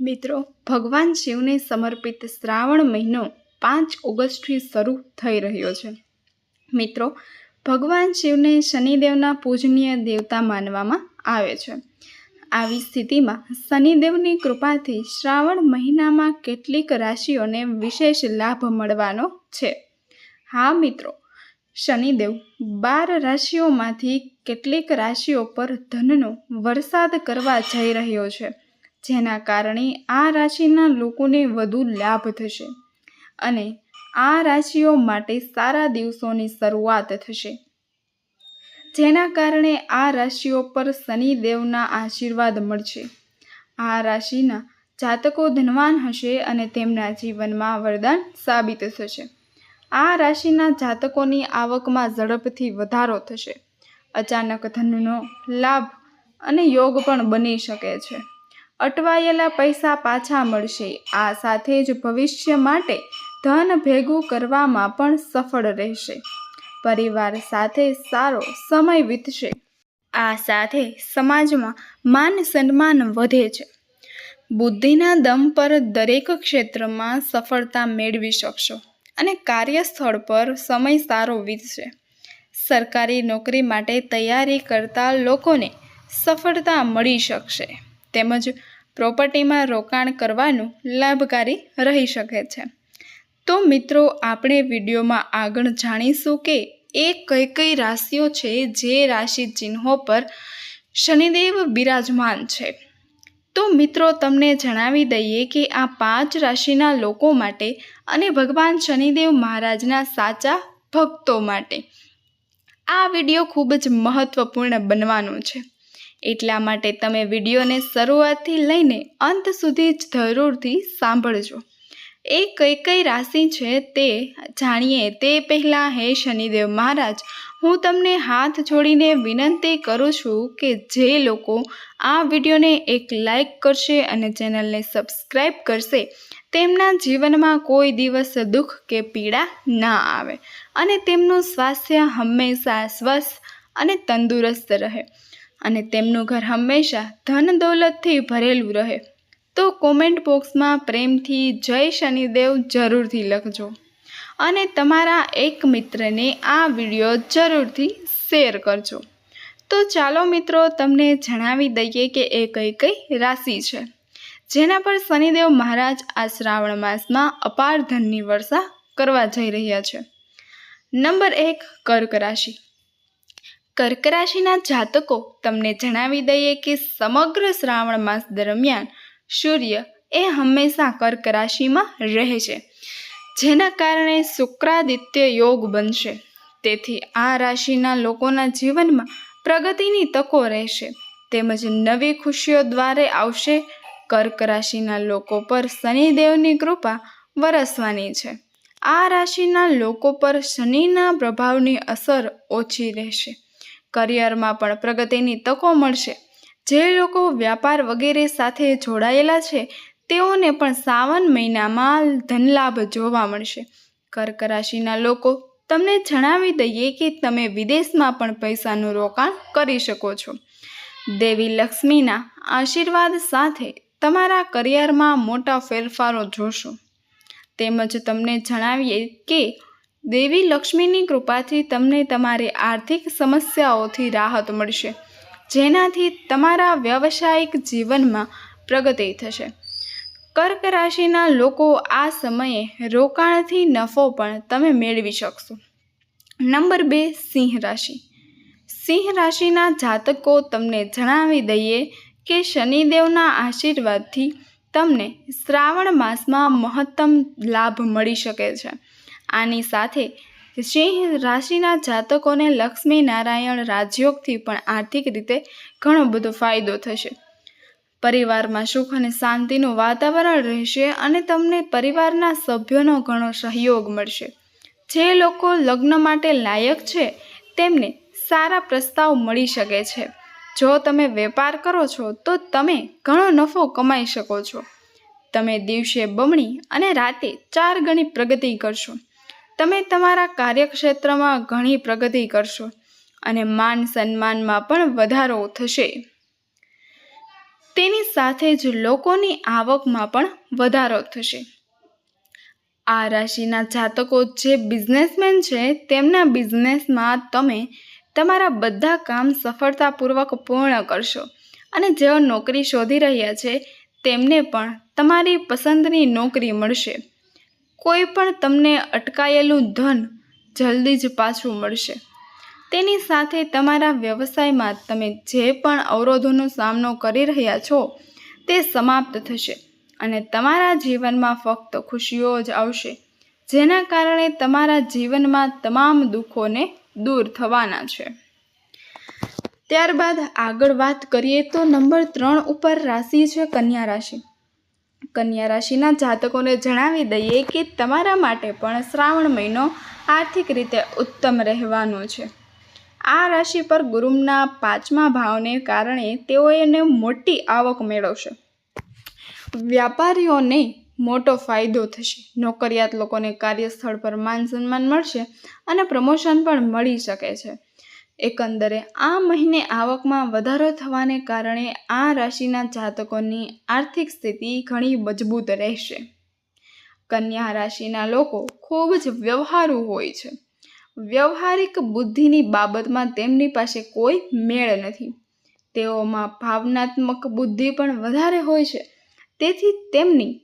મિત્રો, ભગવાન શિવને સમર્પિત શ્રાવણ મહિનો પાંચ ઓગસ્ટથી શરૂ થઈ રહ્યો છે. મિત્રો, ભગવાન શિવને શનિદેવના પૂજનીય દેવતા માનવામાં આવે છે. આવી સ્થિતિમાં શનિદેવની કૃપાથી શ્રાવણ મહિનામાં કેટલીક રાશિઓને વિશેષ લાભ મળવાનો છે. હા, મિત્રો, શનિદેવ બાર રાશિઓમાંથી કેટલીક રાશિઓ પર ધનનો વરસાદ કરવા જઈ રહ્યો છે. જેના કારણે આ રાશિના લોકોને વધુ લાભ થશે અને આ રાશિઓ માટે સારા દિવસોની શરૂઆત થશે. જેના કારણે આ રાશિઓ પર શનિદેવના આશીર્વાદ મળશે. આ રાશિના જાતકો ધનવાન હશે અને તેમના જીવનમાં વરદાન સાબિત થશે. આ રાશિના જાતકોની આવકમાં ઝડપથી વધારો થશે. અચાનક ધનનો લાભ અને યોગ પણ બની શકે છે. અટવાયેલા પૈસા પાછા મળશે. આ સાથે જ ભવિષ્ય માટે ધન ભેગું કરવામાં પણ સફળ રહેશે. પરિવાર સાથે સારો સમય વીતશે. આ સાથે સમાજમાં માન સન્માન વધે છે. બુદ્ધિના દમ પર દરેક ક્ષેત્રમાં સફળતા મેળવી શકશો અને કાર્યસ્થળ પર સમય સારો વીતશે. સરકારી નોકરી માટે તૈયારી કરતા લોકોને સફળતા મળી શકશે. તેમજ પ્રોપર્ટીમાં રોકાણ કરવાનું લાભકારી રહી શકે છે. તો મિત્રો, આપણે વિડીયોમાં આગળ જાણીશું કે એ કઈ કઈ રાશિઓ છે જે રાશિ ચિહ્નો પર શનિદેવ બિરાજમાન છે. તો મિત્રો, તમને જણાવી દઈએ કે આ પાંચ રાશિના લોકો માટે અને ભગવાન શનિદેવ મહારાજના સાચા ભક્તો માટે આ વીડિયો ખૂબ જ મહત્વપૂર્ણ બનવાનો છે. એટલા માટે તમે વિડીયોને શરૂઆતથી લઈને અંત સુધી જ જરૂરથી સાંભળજો. એ કઈ કઈ રાશિ છે તે જાણીએ તે પહેલાં હે શનિદેવ મહારાજ, હું તમને હાથ જોડીને વિનંતી કરું છું કે જે લોકો આ વિડીયોને એક લાઈક કરશે અને ચેનલને સબસ્ક્રાઈબ કરશે, તેમના જીવનમાં કોઈ દિવસ દુઃખ કે પીડા ના આવે અને તેમનું સ્વાસ્થ્ય હંમેશા સ્વસ્થ અને તંદુરસ્ત રહે. અને તેમનું ઘર હંમેશા ધન દોલતથી ભરેલું રહે. તો કોમેન્ટ બોક્સમાં પ્રેમથી જય શનિદેવ જરૂરથી લખજો. અને તમારા એક મિત્રને આ વીડિયો જરૂરથી શેર કરજો. તો ચાલો મિત્રો, તમને જણાવી દઈએ કે એ કઈ કઈ રાશિ છે. જેના પર શનિદેવ મહારાજ આ શ્રાવણ માસમાં અપાર ધનની વર્ષા કરવા જઈ રહ્યા છે. નંબર એક, કર્ક રાશિ. કર્ક રાશિના જાતકો તમને જણાવી દઈએ કે સમગ્ર શ્રાવણ માસ દરમિયાન સૂર્ય એ હંમેશા કર્ક રાશિમાં રહે છે, જેના કારણે શુક્રાદિત્ય યોગ બનશે. તેથી આ રાશિના લોકોના જીવનમાં પ્રગતિની તકો રહેશે. તેમજ નવી ખુશીઓ દ્વારે આવશે. કર્ક રાશિના લોકો પર શનિદેવની કૃપા વરસવાની છે. આ રાશિના લોકો પર શનિના પ્રભાવની અસર ઓછી રહેશે. કરિયરમાં પણ પ્રગતિની તકો મળશે. જે લોકો વ્યાપાર વગેરે સાથે જોડાયેલા છે, તેઓને પણ સાવન મહિનામાં ધનલાભ જોવા મળશે. કર્ક રાશિના લોકો, તમને જણાવી દઈએ કે તમે વિદેશમાં પણ પૈસાનું રોકાણ કરી શકો છો. દેવી લક્ષ્મીના આશીર્વાદ સાથે તમારા કરિયરમાં મોટા ફેરફારો જોશો. તેમજ તમને જણાવીએ કે દેવી લક્ષ્મીની કૃપાથી તમને તમારી આર્થિક સમસ્યાઓથી રાહત મળશે, જેનાથી તમારા વ્યવસાયિક જીવનમાં પ્રગતિ થશે. કર્ક રાશિના લોકો આ સમયે રોકાણથી નફો પણ તમે મેળવી શકશો. નંબર બે, સિંહ રાશિ. સિંહ રાશિના જાતકો તમને જણાવી દઈએ કે શનિદેવના આશીર્વાદથી તમને શ્રાવણ માસમાં મહત્તમ લાભ મળી શકે છે. આની સાથે સિંહ રાશિના જાતકોને લક્ષ્મી નારાયણ રાજયોગથી પણ આર્થિક રીતે ઘણો બધો ફાયદો થશે. પરિવારમાં સુખ અને શાંતિનું વાતાવરણ રહેશે અને તમને પરિવારના સભ્યોનો ઘણો સહયોગ મળશે. જે લોકો લગ્ન માટે લાયક છે, તેમને સારા પ્રસ્તાવ મળી શકે છે. જો તમે વેપાર કરો છો, તો તમે ઘણો નફો કમાઈ શકો છો. તમે દિવસે બમણી અને રાતે ચાર ગણી પ્રગતિ કરશો. તમે તમારા કાર્યક્ષેત્રમાં ઘણી પ્રગતિ કરશો અને માન સન્માનમાં પણ વધારો થશે. તેની સાથે જ લોકોની આવકમાં પણ વધારો થશે. આ રાશિના જાતકો જે બિઝનેસમેન છે, તેમના બિઝનેસમાં તમે તમારા બધા કામ સફળતાપૂર્વક પૂર્ણ કરશો અને જેઓ નોકરી શોધી રહ્યા છે, તેમને પણ તમારી પસંદની નોકરી મળશે. કોઈ પણ તમને અટકાયેલું ધન જલ્દી જ પાછું મળશે. તેની સાથે તમારા વ્યવસાયમાં તમે જે પણ અવરોધોનો સામનો કરી રહ્યા છો, તે સમાપ્ત થશે અને તમારા જીવનમાં ફક્ત ખુશીઓ જ આવશે, જેના કારણે તમારા જીવનમાં તમામ દુઃખોને દૂર થવાના છે. ત્યારબાદ આગળ વાત કરીએ તો નંબર ત્રણ ઉપર રાશિ છે કન્યા રાશિ. કન્યા રાશિના જાતકોને જણાવી દઈએ કે તમારા માટે પણ શ્રાવણ મહિનો આર્થિક રીતે ઉત્તમ રહેવાનો છે. આ રાશિ પર ગુરુના પાંચમા ભાવને કારણે તેઓને મોટી આવક મેળવશે. વ્યાપારીઓને મોટો ફાયદો થશે. નોકરિયાત લોકોને કાર્યસ્થળ પર માન સન્માન મળશે અને પ્રમોશન પણ મળી શકે છે. એકંદરે આ મહિને આવકમાં વધારો થવાને કારણે આ રાશિના જાતકોની આર્થિક સ્થિતિ ઘણી મજબૂત રહેશે. કન્યા રાશિના લોકો ખૂબ જ વ્યવહારુ હોય છે. વ્યવહારિક બુદ્ધિની બાબતમાં તેમની પાસે કોઈ મેળ નથી. તેઓમાં ભાવનાત્મક બુદ્ધિ પણ વધારે હોય છે. તેથી તેમની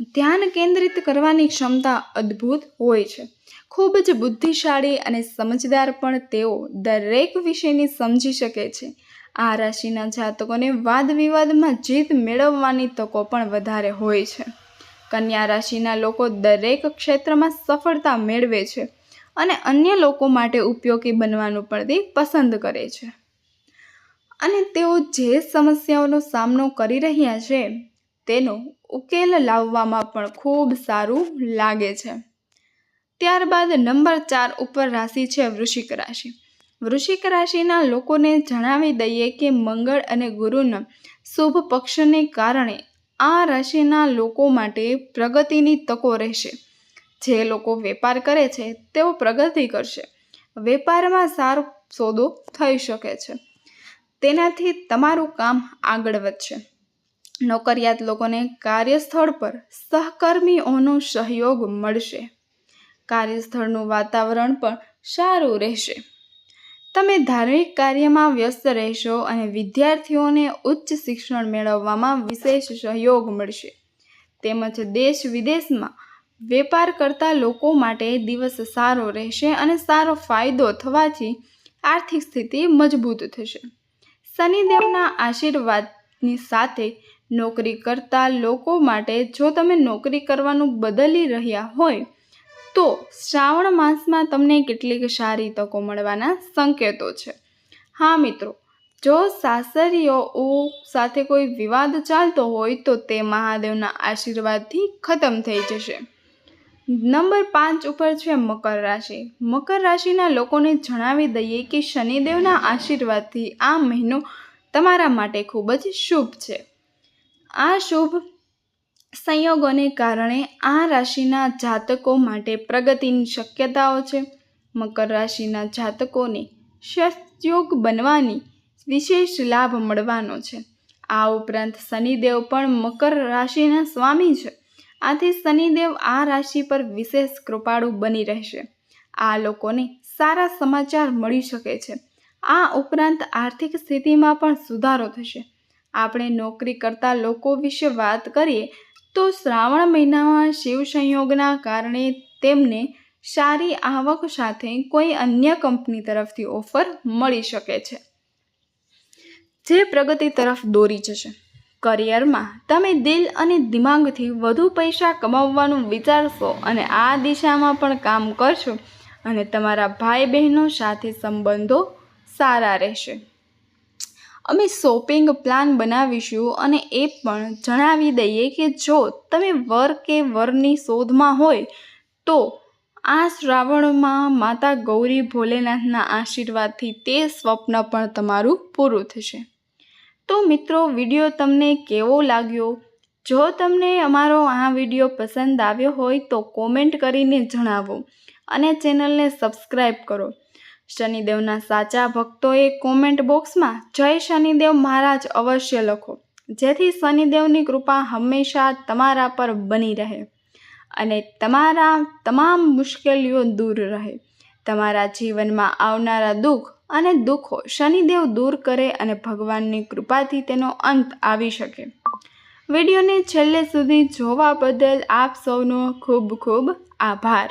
ધ્યાન કેન્દ્રિત કરવાની ક્ષમતા અદ્ભુત હોય છે. ખૂબ જ બુદ્ધિશાળી અને સમજદાર પણ તેઓ દરેક વિષયને સમજી શકે છે. આ રાશિના જાતકોને વાદ વિવાદમાં જીત મેળવવાની તકો પણ વધારે હોય છે. કન્યા રાશિના લોકો દરેક ક્ષેત્રમાં સફળતા મેળવે છે અને અન્ય લોકો માટે ઉપયોગી બનવાનું પણ તે પસંદ કરે છે. અને તેઓ જે સમસ્યાઓનો સામનો કરી રહ્યા છે તેનો ઉકેલ લાવવામાં પણ ખૂબ સારું લાગે છે. ત્યારબાદ નંબર ચાર ઉપર રાશિ છે વૃશ્ચિક રાશિ. વૃશ્ચિક રાશિના લોકોને જણાવી દઈએ કે મંગળ અને ગુરુના શુભ પક્ષને કારણે આ રાશિના લોકો માટે પ્રગતિની તકો રહેશે. જે લોકો વેપાર કરે છે, તેઓ પ્રગતિ કરશે. વેપારમાં સારો સોદો થઈ શકે છે. તેનાથી તમારું કામ આગળ વધશે. નોકરિયાત લોકોને કાર્યસ્થળ પર સહકર્મીઓનો સહયોગ મળશે. કાર્યસ્થળનું વાતાવરણ પણ સારું રહેશે. તમે ધાર્મિક કાર્યમાં વ્યસ્ત રહેશો અને વિદ્યાર્થીઓને ઉચ્ચ શિક્ષણ મેળવવામાં વિશેષ સહયોગ મળશે. તેમજ દેશ વિદેશમાં વેપાર કરતા લોકો માટે દિવસ સારો રહેશે અને સારો ફાયદો થવાથી આર્થિક સ્થિતિ મજબૂત થશે. શનિદેવના આશીર્વાદની સાથે નોકરી કરતા લોકો માટે જો તમે નોકરી કરવાનું બદલી રહ્યા હોય, તો શ્રાવણ માસમાં તમને કેટલીક સારી તકો મળવાના સંકેતો છે. હા મિત્રો, જો સાસરીઓ સાથે કોઈ વિવાદ ચાલતો હોય, તો તે મહાદેવના આશીર્વાદથી ખતમ થઈ જશે. નંબર પાંચ ઉપર છે મકર રાશિ. મકર રાશિના લોકોને જણાવી દઈએ કે શનિદેવના આશીર્વાદથી આ મહિનો તમારા માટે ખૂબ જ શુભ છે. આ શુભ સંયોગોને કારણે આ રાશિના જાતકો માટે પ્રગતિની શક્યતાઓ છે. મકર રાશિના જાતકોને શસ્તયોગ બનવાની વિશેષ લાભ મળવાનો છે. આ ઉપરાંત શનિદેવ પણ મકર રાશિના સ્વામી છે. આથી શનિદેવ આ રાશિ પર વિશેષ કૃપાળુ બની રહેશે. આ લોકોને સારા સમાચાર મળી શકે છે. આ ઉપરાંત આર્થિક સ્થિતિમાં પણ સુધારો થશે. આપણે નોકરી કરતા લોકો વિશે વાત કરીએ, તો શ્રાવણ મહિનામાં શિવ સંયોગના કારણે તેમને સારી આવક સાથે કોઈ અન્ય કંપની તરફથી ઓફર મળી શકે છે. જે પ્રગતિ તરફ દોરી જશે. કરિયરમાં તમે દિલ અને દિમાગથી વધુ પૈસા કમાવવાનું વિચારશો અને આ દિશામાં પણ કામ કરશો અને તમારા ભાઈ બહેનો સાથે સંબંધો સારા રહેશે. અમે શોપિંગ પ્લાન બનાવીશું અને એ પણ જણાવી દઈએ કે જો તમે વર કે વરની શોધમાં હોય તો આ શ્રાવણમાં માતા ગૌરી ભોલેનાથના આશીર્વાદથી તે સ્વપ્ન પણ તમારું પૂરું થશે. તો મિત્રો, વીડિયો તમને કેવો લાગ્યો? જો તમને અમારો આ વીડિયો પસંદ આવ્યો હોય તો કોમેન્ટ કરીને જણાવો અને ચેનલને સબસ્ક્રાઈબ કરો. શનિદેવના સાચા ભક્તોએ કોમેન્ટ બોક્સમાં જય શનિદેવ મહારાજ અવશ્ય લખો. જેથી શનિદેવની કૃપા હંમેશા તમારા પર બની રહે અને તમારા તમામ મુશ્કેલીઓ દૂર રહે. તમારા જીવનમાં આવનારા દુઃખ અને દુઃખો શનિદેવ દૂર કરે અને ભગવાનની કૃપાથી તેનો અંત આવી શકે. વિડીયોને છેલ્લે સુધી જોવા બદલ આપ સૌનો ખૂબ ખૂબ આભાર.